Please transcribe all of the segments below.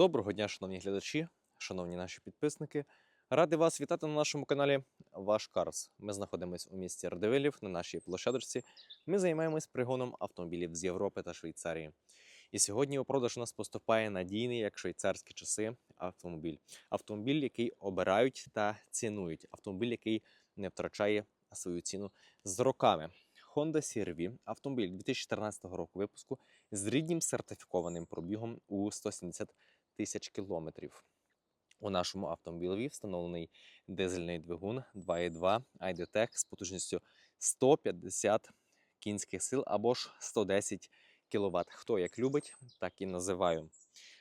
Доброго дня, шановні глядачі, шановні наші підписники. Радий вас вітати на нашому каналі Ваш Карс. Ми знаходимося у місті Радивилів на нашій площадочці. Ми займаємось пригоном автомобілів з Європи та Швейцарії. І сьогодні у продаж у нас поступає надійний, як швейцарські часи, автомобіль. Автомобіль, який обирають та цінують. Автомобіль, який не втрачає свою ціну з роками. Honda CR-V, автомобіль 2014 року випуску з ріднім сертифікованим пробігом у 170 тисяч кілометрів. У нашому автомобілі встановлений дизельний двигун 2.2 IDTech з потужністю 150 кінських сил або ж 110 кВт. Хто як любить, так і називаю.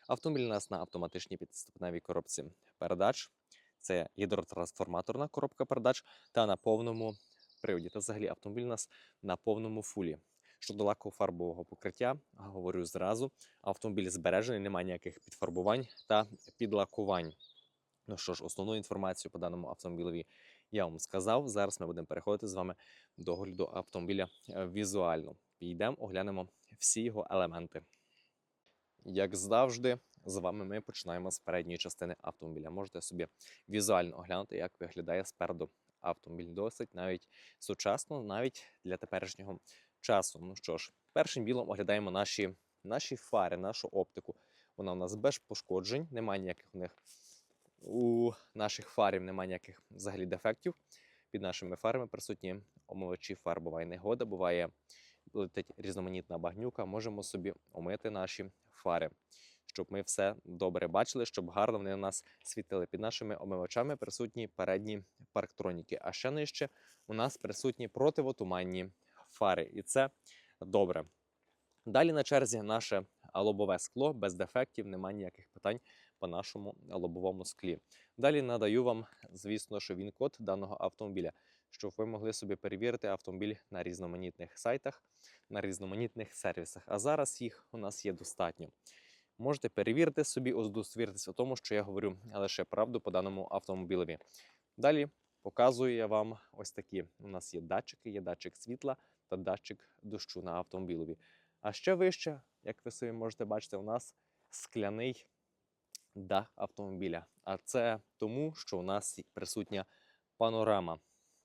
Автомобіль у нас на автоматичній підступневій коробці передач. Це гідротрансформаторна коробка передач та на повному приводі. Та взагалі автомобіль у нас на повному фулі. Щодо лаково-фарбового покриття, говорю зразу, автомобіль збережений, немає ніяких підфарбувань та підлакувань. Ну що ж, основну інформацію по даному автомобілеві я вам сказав. Зараз ми будемо переходити з вами до огляду автомобіля е, візуально. Підійдемо, оглянемо всі його елементи. Як завжди, з вами ми починаємо з передньої частини автомобіля. Можете собі візуально оглянути, як виглядає спереду автомобіль. Досить навіть сучасно, навіть для теперішнього часу. Ну що ж, першим ділом оглядаємо наші, наші фари, нашу оптику. Вона у нас без пошкоджень, немає ніяких у них у наших фарів немає ніяких взагалі дефектів. Під нашими фарами присутні омивачі фар. Буває негода, буває летить різноманітна багнюка. Можемо собі омити наші фари, щоб ми все добре бачили, щоб гарно вони на нас світили. Під нашими омивачами присутні передні парктроніки. А ще нижче у нас присутні противотуманні фари, і це добре. Далі на черзі наше лобове скло без дефектів, немає ніяких питань по нашому лобовому склі. Далі надаю вам, звісно, що він код даного автомобіля, щоб ви могли собі перевірити автомобіль на різноманітних сайтах, на різноманітних сервісах. А зараз їх у нас є достатньо. Можете перевірити собі, удостоверитися у тому, що я говорю лише правду по даному автомобілеві. Далі показую я вам ось такі. У нас є датчики, є датчик світла та датчик дощу на автомобілеві. А ще вище, як ви собі можете бачити, у нас скляний дах автомобіля. А це тому, що у нас присутня панорама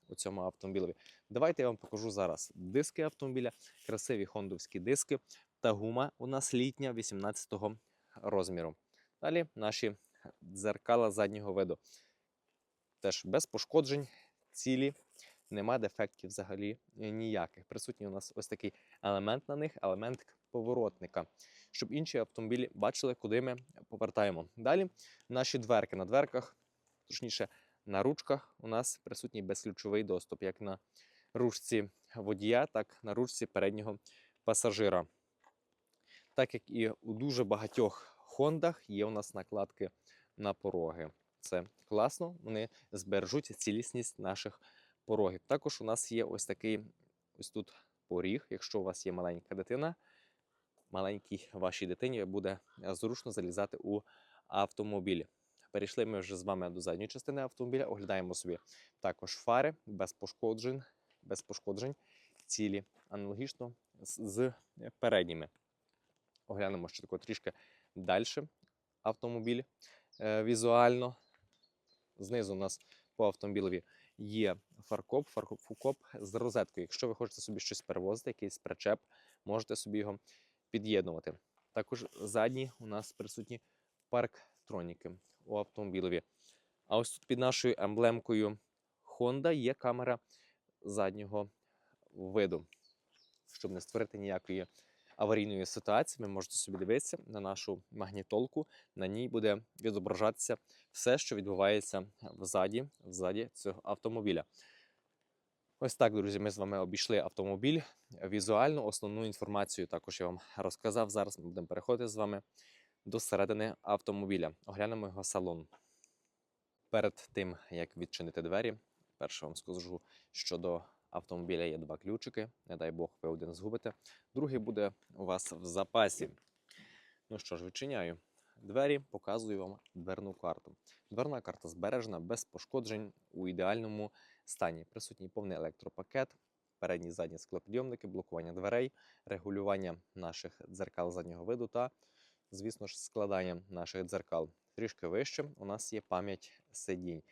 у цьому автомобілі. Давайте я вам покажу зараз диски автомобіля, красиві хондовські диски та гума у нас літня 18-го розміру. Далі наші дзеркала заднього виду. Теж без пошкоджень, цілі, нема дефектів взагалі ніяких. Присутній у нас ось такий елемент на них, елемент поворотника, щоб інші автомобілі бачили, куди ми повертаємо. Далі наші дверки на дверках, точніше, на ручках у нас присутній безключовий доступ, як на ручці водія, так і на ручці переднього пасажира. Так як і у дуже багатьох Хондах є у нас накладки на пороги. Це класно, вони збережуть цілісність наших порогів. Також у нас є ось такий ось тут поріг, якщо у вас є маленька дитина, маленькій вашій дитині буде зручно залізати у автомобіль. Перейшли ми вже з вами до задньої частини автомобіля, оглядаємо собі також фари без пошкоджень, без пошкоджень цілі, аналогічно з, з передніми. Оглянемо ще тако трішки далі автомобіль е, візуально. Знизу у нас по автомобілеві є фаркоп, фаркоп з розеткою. Якщо ви хочете собі щось перевозити, якийсь причеп, можете собі його під'єднувати. Також задні у нас присутні парктроніки у автомобілеві. А ось тут під нашою емблемкою Honda є камера заднього виду. Щоб не створити ніякої аварійної ситуації, ви можете собі дивитися на нашу магнітолку. На ній буде відображатися все, що відбувається взаді, взаді цього автомобіля. Ось так, друзі, ми з вами обійшли автомобіль. Візуально основну інформацію також я вам розказав. Зараз ми будемо переходити з вами до середини автомобіля. Оглянемо його салон. Перед тим, як відчинити двері, перше вам скажу, що до автомобіля є два ключики. Не дай Бог, ви один згубите. Другий буде у вас в запасі. Ну що ж, відчиняю двері, показую вам дверну карту. Дверна карта збережена без пошкоджень у ідеальному стані. Присутній повний електропакет, передні задні склопідйомники, блокування дверей, регулювання наших дзеркал заднього виду та звісно ж, складання наших дзеркал. Трішки вище у нас є пам'ять сидінь.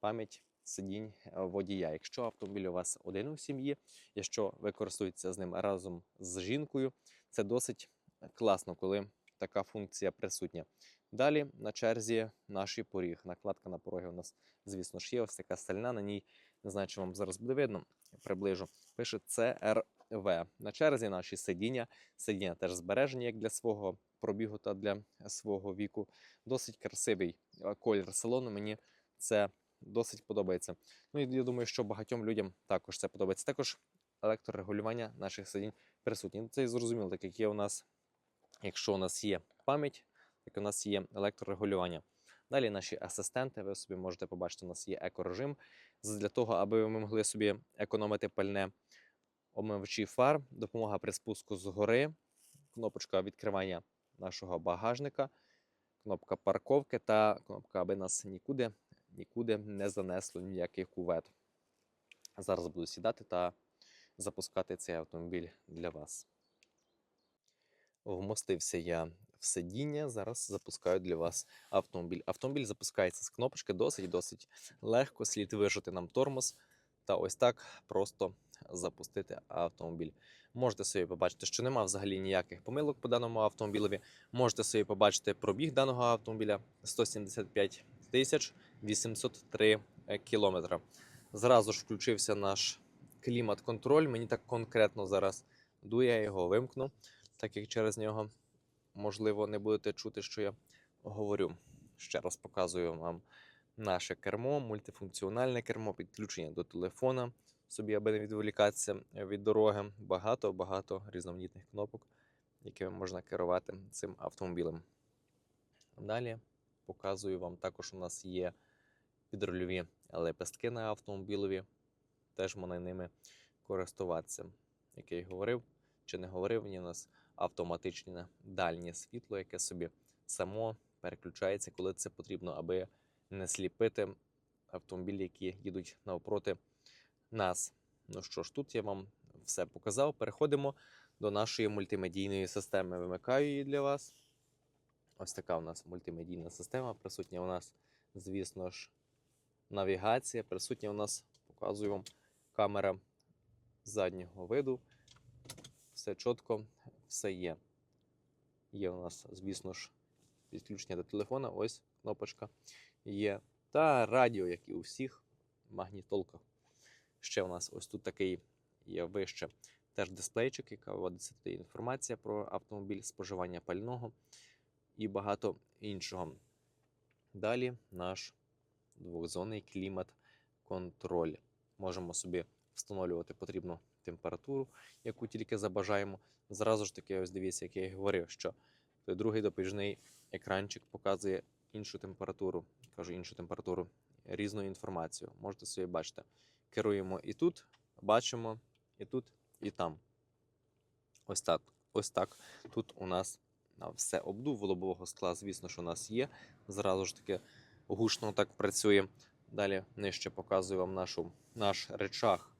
Пам'ять сидінь е, водія. Якщо автомобіль у вас один у сім'ї, якщо ви користуєтеся з ним разом з жінкою, це досить класно, коли така функція присутня. Далі на черзі наш поріг. Накладка на пороги у нас, звісно ж, є ось така стальна. На ній не знаю, чи вам зараз буде видно. Приближу. Пише CRV. На черзі наші сидіння. Сидіння теж збережені як для свого пробігу та для свого віку. Досить красивий е, колір салону. Мені це досить подобається. Ну і я думаю, що багатьом людям також це подобається. Також електрорегулювання наших сидінь присутні. Ну, Це і зрозуміло, так як є у нас, якщо у нас є пам'ять, так у нас є електрорегулювання. Далі наші асистенти, ви собі можете побачити, у нас є екорежим. Для того, аби ми могли собі економити пальне омивачі фар, допомога при спуску з гори, кнопочка відкривання нашого багажника, кнопка парковки та кнопка, аби нас нікуди, нікуди не занесло ніяких кувет. Зараз буду сідати та запускати цей автомобіль для вас. Вмостився я в сидіння. Зараз запускаю для вас автомобіль. Автомобіль запускається з кнопочки досить-досить легко. Слід вижати нам тормоз та ось так просто запустити автомобіль. Можете собі побачити, що нема взагалі ніяких помилок по даному автомобілеві. Можете собі побачити пробіг даного автомобіля 175 тисяч 803 кілометра. Зразу ж включився наш клімат-контроль. Мені так конкретно зараз дує, я його вимкну, так як через нього, можливо, не будете чути, що я говорю. Ще раз показую вам наше кермо, мультифункціональне кермо, підключення до телефона, собі, аби не відволікатися від дороги. Багато-багато різноманітних кнопок, якими можна керувати цим автомобілем. Далі показую вам також, у нас є підрульові лепестки на автомобілеві. Теж можна ними користуватися. Як я й говорив, чи не говорив, є у нас автоматичне дальнє світло, яке собі само переключається, коли це потрібно, аби не сліпити автомобілі, які їдуть навпроти нас. Ну що ж, тут я вам все показав. Переходимо до нашої мультимедійної системи. Вимикаю її для вас. Ось така у нас мультимедійна система. Присутня у нас, звісно ж, навігація. Присутня у нас, показую вам, камера заднього виду. Все чітко, все є. Є у нас, звісно ж, підключення до телефона. Ось кнопочка є. Та радіо, як і у всіх магнітолках. Ще у нас ось тут такий є вище теж дисплейчик, яка виводиться туди інформація про автомобіль, споживання пального і багато іншого. Далі наш двохзонний клімат-контроль. Можемо собі встановлювати потрібну температуру, яку тільки забажаємо. Зразу ж таки, ось дивіться, як я і говорив, що той другий допоміжний екранчик показує іншу температуру, кажу іншу температуру, різну інформацію. Можете собі бачити. Керуємо і тут, бачимо, і тут, і там. Ось так. Ось так. Тут у нас все обдув лобового скла, звісно, що у нас є. Зразу ж таки гучно так працює. Далі нижче показую вам нашу, наш речах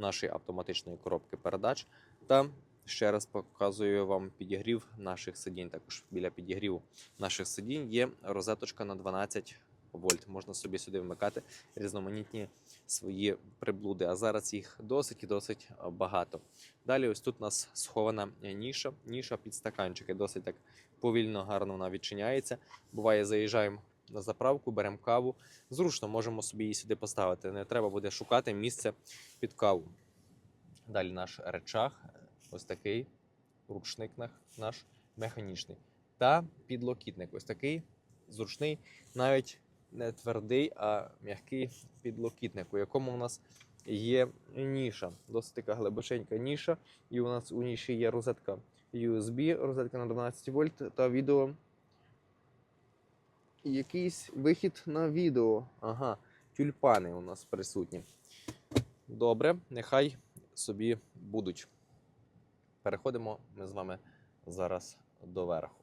нашої автоматичної коробки передач. Та ще раз показую вам підігрів наших сидінь. Також біля підігріву наших сидінь є розеточка на 12 вольт. Можна собі сюди вмикати різноманітні свої приблуди. А зараз їх досить і досить багато. Далі, ось тут у нас схована ніша, ніша під стаканчики. Досить так повільно, гарно вона відчиняється. Буває, заїжджаємо на заправку, беремо каву. Зручно можемо собі її сюди поставити. Не треба буде шукати місце під каву. Далі наш речах, ось такий ручник наш механічний. Та підлокітник. Ось такий зручний, навіть не твердий, а м'який підлокітник, у якому у нас є ніша. Досить така глибоченька ніша. І у нас у ніші є розетка USB, розетка на 12 вольт та відео. Якийсь вихід на відео. Ага, тюльпани у нас присутні. Добре, нехай собі будуть. Переходимо ми з вами зараз доверху.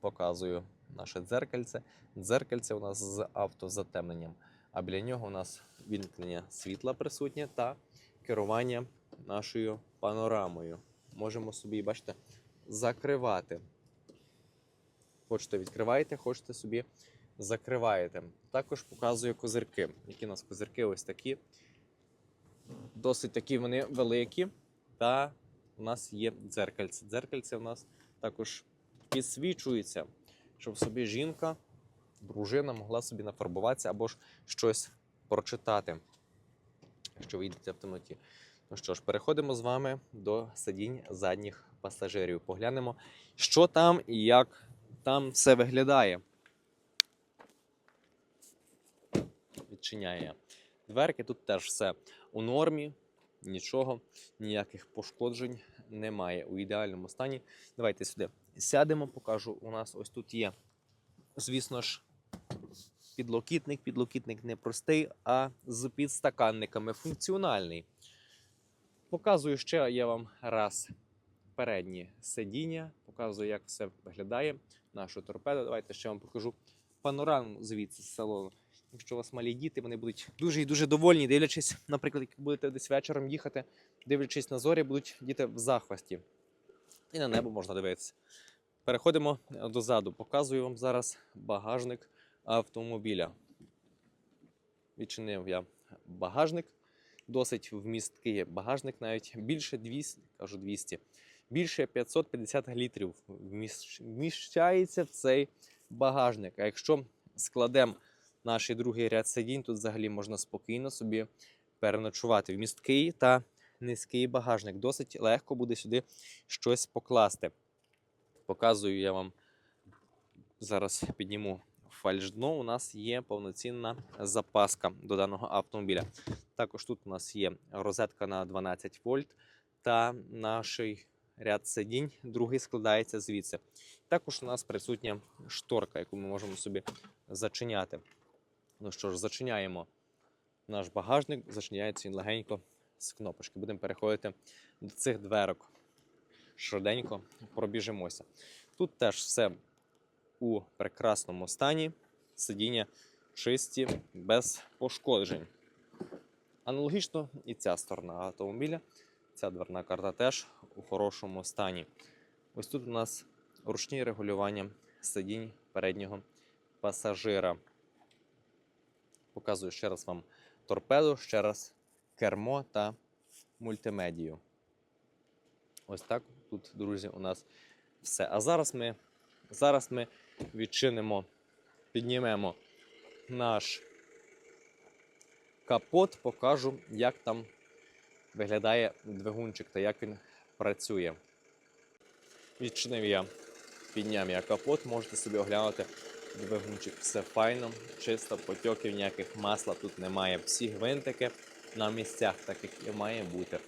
Показую наше дзеркальце. Дзеркальце у нас з автозатемненням, а біля нього у нас вімкнення світла присутнє та керування нашою панорамою. Можемо собі, бачите, закривати Хочете відкриваєте, хочете собі закриваєте. Також показую козирки. Які у нас козирки ось такі. Досить такі вони великі. Та у нас є дзеркальце. Дзеркальце у нас також підсвічується, щоб собі жінка, дружина могла собі нафарбуватися або ж щось прочитати, якщо ви їдете в темноті. Ну що ж, переходимо з вами до сидінь задніх пасажирів. Поглянемо, що там і як там все виглядає. Відчиняє дверки. Тут теж все у нормі, нічого, ніяких пошкоджень немає у ідеальному стані. Давайте сюди сядемо, покажу. У нас ось тут є, звісно ж, підлокітник. Підлокітник не простий, а з підстаканниками функціональний. Показую ще я вам раз переднє сидіння, показую, як все виглядає. Нашу торпеду. Давайте ще вам покажу панораму звідси з салону. Якщо у вас малі діти, вони будуть дуже і дуже довольні, дивлячись, наприклад, як будете десь вечором їхати, дивлячись на зорі, будуть діти в захвасті. І на небо можна дивитися. Переходимо дозаду. Показую вам зараз багажник автомобіля. Відчинив я багажник. Досить вмісткий багажник, навіть більше 200, кажу 200, більше 550 літрів вміщ- вміщається в цей багажник. А якщо складемо наш другий ряд сидінь, тут взагалі можна спокійно собі переночувати. Вмісткий та низький багажник. Досить легко буде сюди щось покласти. Показую я вам зараз підніму фальшдно. У нас є повноцінна запаска до даного автомобіля. Також тут у нас є розетка на 12 вольт та наш ряд сидінь, другий складається звідси. Також у нас присутня шторка, яку ми можемо собі зачиняти. Ну що ж, зачиняємо наш багажник, зачиняється він легенько з кнопочки. Будемо переходити до цих дверок. Швиденько пробіжимося. Тут теж все у прекрасному стані. Сидіння чисті, без пошкоджень. Аналогічно і ця сторона автомобіля. Ця дверна карта теж у хорошому стані. Ось тут у нас ручні регулювання сидінь переднього пасажира. Показую ще раз вам торпеду, ще раз кермо та мультимедію. Ось так тут, друзі, у нас все. А зараз ми, зараз ми відчинимо, піднімемо наш капот, покажу, як там виглядає двигунчик та як він працює. Відчинив я, підняв я капот, можете собі оглянути двигунчик. Все файно, чисто, потьоків ніяких масла тут немає. Всі гвинтики на місцях, так як і має бути.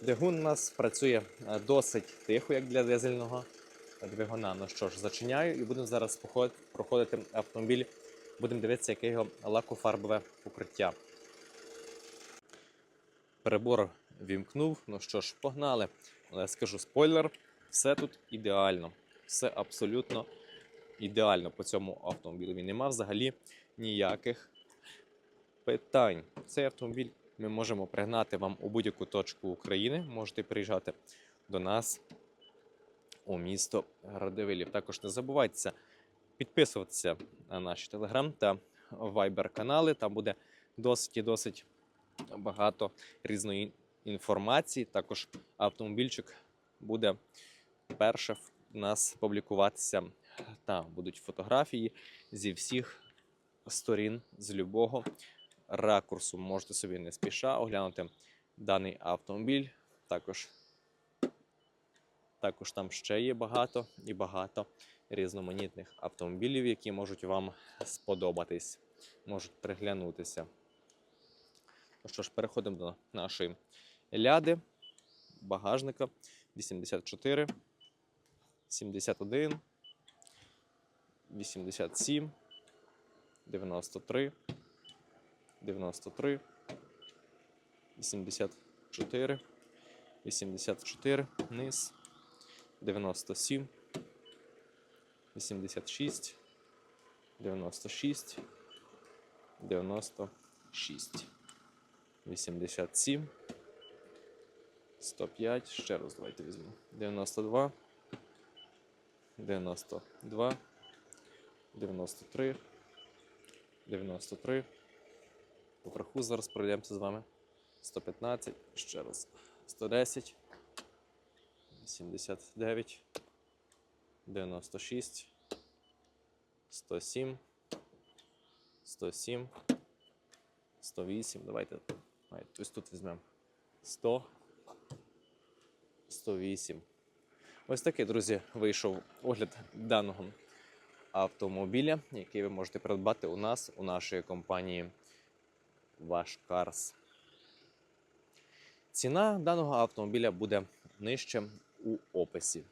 Двигун у нас працює е, досить тихо, як для дизельного двигуна. Ну що ж, зачиняю і будемо зараз проходити автомобіль. Будемо дивитися, яке його лакофарбове покриття. Перебор вімкнув. Ну що ж, погнали. Але я скажу спойлер: все тут ідеально. Все абсолютно ідеально по цьому автомобілю. Він нема взагалі ніяких питань. Цей автомобіль ми можемо пригнати вам у будь-яку точку України. Можете приїжджати до нас у місто Радивилів. Також не забувайте підписуватися на наші телеграм та вайбер канали. Там буде досить і досить багато різної інформації. Також автомобільчик буде перше в нас публікуватися. Та будуть фотографії зі всіх сторін, з любого ракурсу. Можете собі не спіша оглянути даний автомобіль. Також, також там ще є багато і багато різноманітних автомобілів, які можуть вам сподобатись, можуть приглянутися. Ну що ж, переходимо до нашої ляди, багажника 84, 71, 87, 93, 93, 84, 84, низ, 97, 86, 96, 96, 87, 105, ще раз давайте візьму. 92, 92, 93, 93. Поверху зараз пройдемося з вами. 115, ще раз. 110, 79, 96, 107, 107, 108. Давайте давайте ось тут візьмемо. 100, 108. Ось такий, друзі, вийшов огляд даного автомобіля, який ви можете придбати у нас, у нашої компанії Ваш Карс. Ціна даного автомобіля буде нижче у описі.